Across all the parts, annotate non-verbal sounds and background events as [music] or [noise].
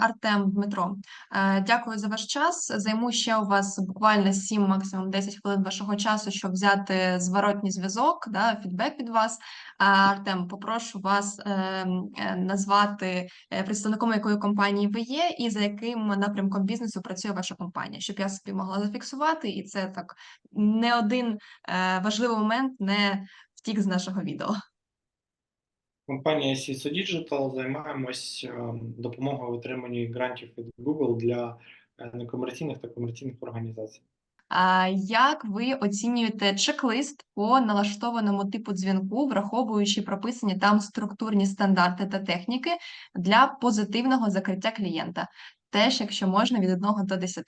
Артем, Дмитро, е, дякую за ваш час. Займу ще у вас буквально 7, максимум 10 хвилин вашого часу, щоб взяти зворотній зв'язок, да, фідбек від вас. Артем, попрошу вас е, е, назвати е, представником якої компанії ви є, і за яким напрямком бізнесу працює ваша компанія, щоб я собі могла зафіксувати, і це так не один е, важливий момент не втік з нашого відео. Компанія CISO Digital займаємось е, допомогою в отриманні грантів від Google для е, некомерційних та комерційних організацій. А як ви оцінюєте чек-лист по налаштованому типу дзвінку, враховуючи прописані там структурні стандарти та техніки для позитивного закриття клієнта? Теж, якщо можна, від 1 до 10.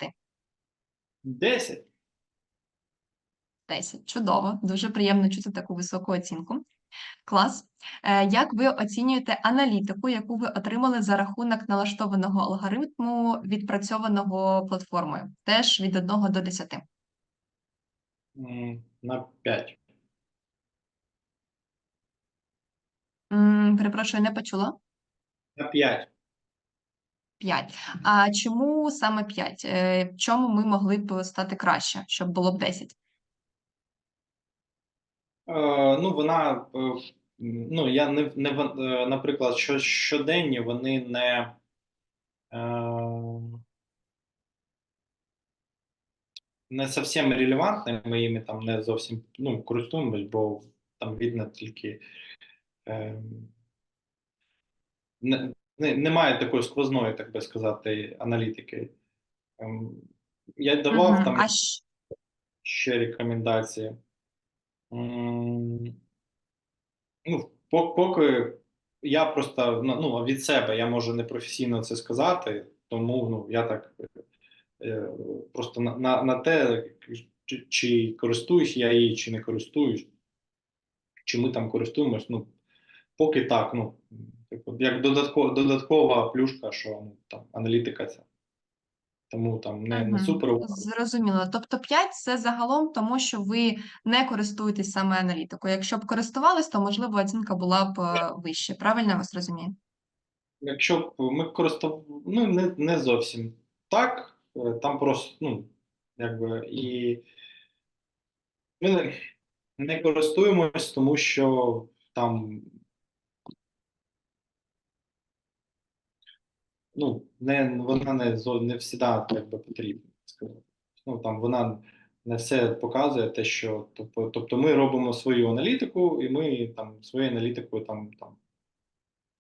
10. 10. Чудово, дуже приємно чути таку високу оцінку. Клас. Е, Як ви оцінюєте аналітику, яку ви отримали за рахунок налаштованого алгоритму, відпрацьованого платформою? Теж від 1 до 10. На 5. М, Перепрошую, не почула. На 5. 5. А чому саме 5? В чому ми могли б стати краще, щоб було б 10? Е, ну, вона, е, ну, я не, не е, наприклад, що щоденні вони не. Не зовсім релевантні, ми їми там не зовсім ну, користуємось, бо там видно тільки. Е, не, не, немає такої сквозної, так би сказати, аналітики. Ем, Я давав Мгм. там А щ- ще рекомендації. М, Ну, по- поки я просто ну, ну, від себе я можу непрофесійно це сказати, тому ну, я так е, просто на, на, на те, чи, чи користуюсь я її, чи не користуюсь, чи ми там користуємось, ну, поки так, ну, типу, як додаткова, додаткова плюшка, що ну, там, аналітика це. Тому там не, не супер. Зрозуміло. Тобто 5 це загалом тому, що ви не користуєтесь саме аналітикою. Якщо б користувались, то можливо оцінка була б е, вище. Правильно я вас розумію? Якщо б ми користували, ну не, не зовсім так, е, там просто, ну, якби і ми не користуємось, тому що там ну, не, вона не, зо- не всіда якби потрібна. сказати. Ну, там вона не все показує те, що тобто, тобто ми робимо свою аналітику, і ми там своєю аналітикою там, там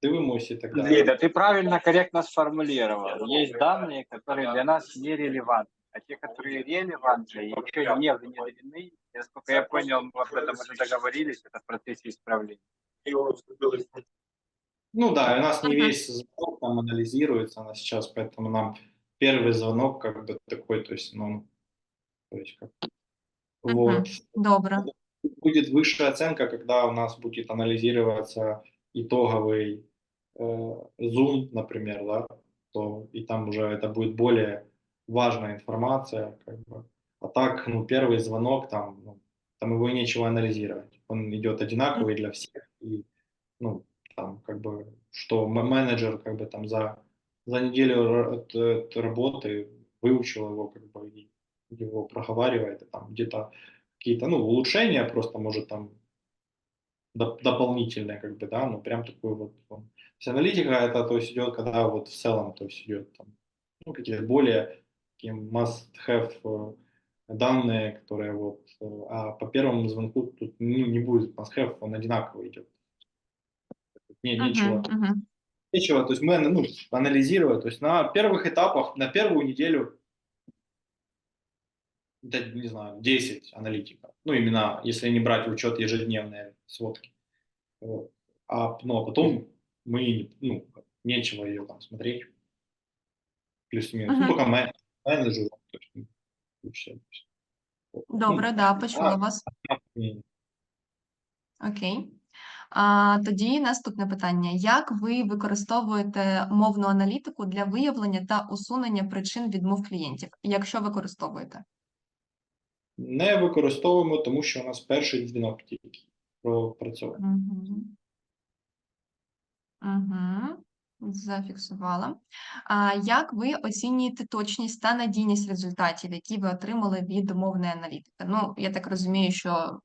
дивимося і так далі. Лида, ты правильно, корректно сформулировал. Есть данные, которые для нас нерелевантны, а те, которые релевантны, еще не внедрены. Насколько я понял, мы об этом уже договорились, это в процессе исправления. Ну да, у нас не весь звонок там анализируется на сейчас, поэтому нам первый звонок как бы такой, то есть, ну, то есть как вот. Добре. Будет высшая оценка, когда у нас будет анализироваться итоговый э, Zoom, например, да, то и там уже это будет более важная информация, как бы. А так, ну, первый звонок там, ну, там его и нечего анализировать. Он идет одинаковый для всех, и, ну, там, как бы, что менеджер, как бы, там, за, за неделю от- от работы выучил его, как бы, и его проговаривает, и там где-то какие-то, ну, улучшения просто, может, там, доп- дополнительные, как бы, да, ну, прям такой вот, он. То есть аналитика это, то есть, идет, когда вот в целом, то есть, идет там, ну, какие-то более такие must-have э, данные, которые вот, э, а по первому звонку тут ну, не будет must-have, он одинаково идет. Не, нечего, Мгм. Мгм. нечего, то есть мы ну, анализировать, то есть на первых этапах, на первую неделю, да, не знаю, 10 аналитиков, ну, именно если не брать в учет ежедневные сводки. Вот. А, ну, а потом мы, ну, нечего ее там смотреть. Плюс-минус. Мгм. Ну, только мен- менеджеру. То есть, ну. Добре, Ну, да, почула а, вас. и- Окей. А, тоді наступне питання: як ви використовуєте мовну аналітику для виявлення та усунення причин відмов клієнтів, якщо використовуєте? Не використовуємо, тому що у нас перший дзвінок тільки пропрацьований. Угу. Угу. Зафіксувала. А як ви оцінюєте точність та надійність результатів, які ви отримали від умовної аналітики? Ну, я так розумію, що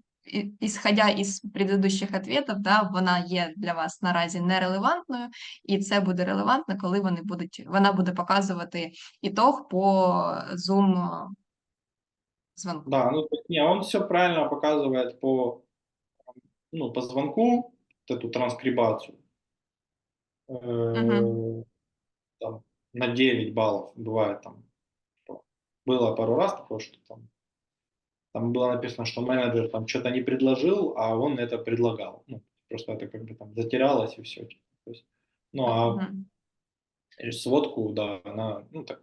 ісходя із предыдущих ответів, да, вона є для вас наразі нерелевантною, і це буде релевантно, коли вони будуть, вона буде показувати ітог по Zoom е, звонку. Да, ну то есть, не, он все правильно показывает по, ну, по звонку, вот эту транскрибацию. Э, там, на 9 баллов бывает там. что Было пару раз такое, что там, там было написано, что менеджер там что-то не предложил, а он это предлагал. Ну, просто это как бы там затерялось и все. То есть, ну, а Мгм. сводку, да, она, ну так,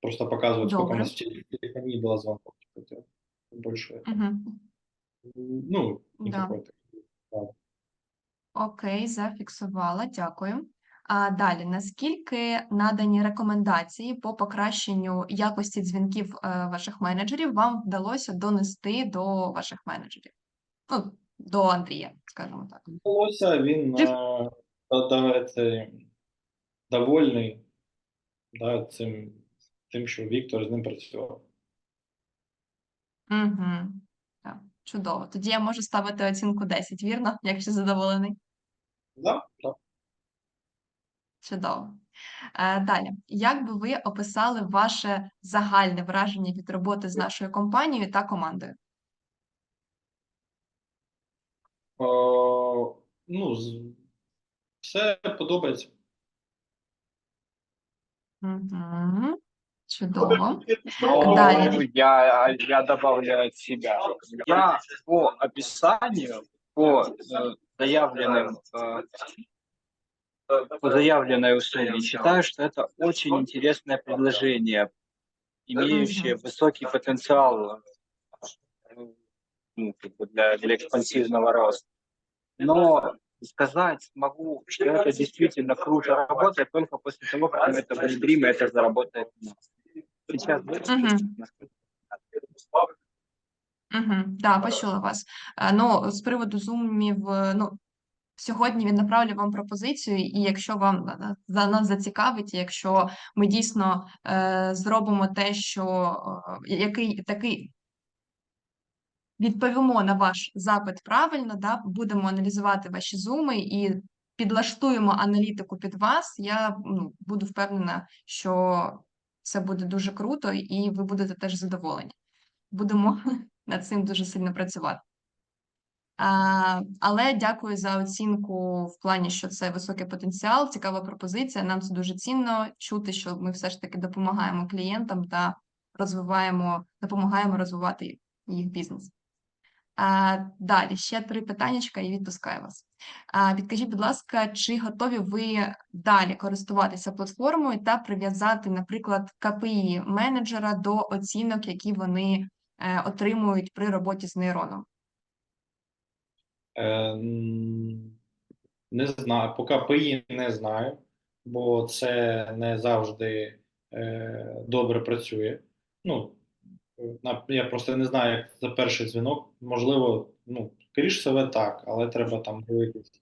просто показывает, сколько у Добре. нас в теле- в телефонии было звонков. Хотя Больше, Мгм. ну, не Да. какой-то. Окей, зафіксувала, дякую. А далі, наскільки надані рекомендації по покращенню якості дзвінків е, ваших менеджерів вам вдалося донести до ваших менеджерів? Ну, до Андрія, скажімо так. Вдалося, він е, це, довольний да, цим, тим, що Віктор з ним працював. Угу. Так, чудово. Тоді я можу ставити оцінку 10, вірно? [laughs] Якщо задоволений. Да, да. Чудово. Е, Далі, як би ви описали ваше загальне враження від роботи з нашою компанією та командою? О, ну, з- все подобається. Угу. Чудово. Ну, Далее. я, я добавлю от себя. Я по описанию, по э, заявленным э, по заявленной услуге считаю, что это очень интересное предложение, имеющее высокий потенциал ну, для, для экспансивного роста. Но сказать могу, что это действительно круто работает только после того, как мы это внедрим, и это заработает. Сейчас. Угу, да, почула вас. Е, Ну, з приводу зумів, ну, сьогодні він направлю вам пропозицію, і якщо вам е, за нас зацікавить, якщо ми дійсно е, зробимо те, що е, який такий відповімо на ваш запит правильно, да, будемо аналізувати ваші зуми і підлаштуємо аналітику під вас, я ну, буду впевнена, що це буде дуже круто, і ви будете теж задоволені. Будемо [laughs] над цим дуже сильно працювати. Але дякую за оцінку в плані, що це високий потенціал, цікава пропозиція. Нам це дуже цінно чути, що ми все ж таки допомагаємо клієнтам та розвиваємо, допомагаємо розвивати їх бізнес. Далі ще три питаннячка і відпускаю вас. Підкажіть, будь ласка, чи готові ви далі користуватися платформою та прив'язати, наприклад, КПІ менеджера до оцінок, які вони е, отримують при роботі з нейроном? Е, м, не знаю, по КПІ не знаю, бо це не завжди е, добре працює. Ну, на- я просто не знаю, як за перший дзвінок. Можливо, ну, скоріш всього так, але треба там дивитися,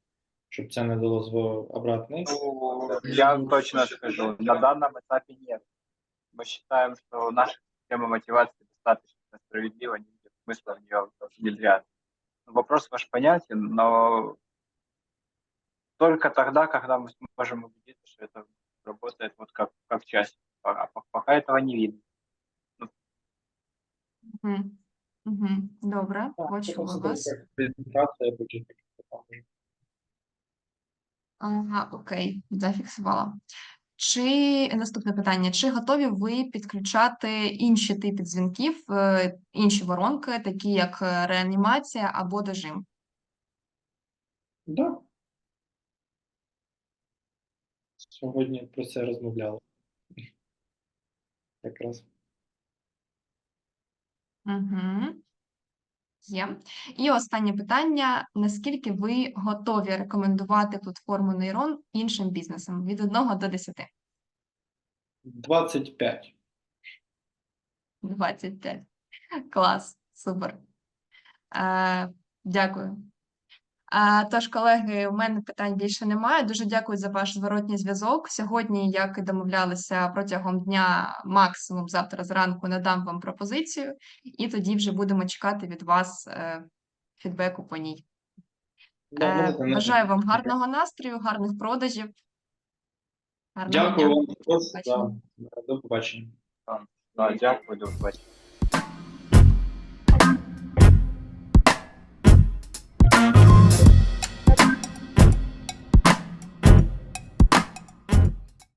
щоб це не дало зво- обратний. Ну, Я точно скажу, на данном этапе нет. Мы считаем, что наша система мотивации достаточно справедлива, не видим смысла в нее внедряться. Вопрос ваш понятен, но только тогда, когда мы сможем убедиться, что это работает вот как, как часть. А по- пока этого не видно. Мгм. Мгм. Добре, почула вас. Ага, окей, зафіксувала. Чи наступне питання: чи готові ви підключати інші типи дзвінків, е, інші воронки, такі як е, реанімація або дожим? Да. Сьогодні про це розмовляли. Якраз. Угу. Є. І останнє питання: наскільки ви готові рекомендувати платформу Нейрон іншим бізнесам від 1 до 10? 25. 25. Клас, супер. Е, дякую. А, Тож, колеги, у мене питань більше немає. Дуже дякую за ваш зворотній зв'язок. Сьогодні, як і домовлялися, протягом дня, максимум завтра зранку надам вам пропозицію, і тоді вже будемо чекати від вас е, фідбеку по ній. Е, Бажаю вам гарного настрою, гарних продажів. Гарного Дякую дня. вам. До побачення. Да, дякую, до побачення.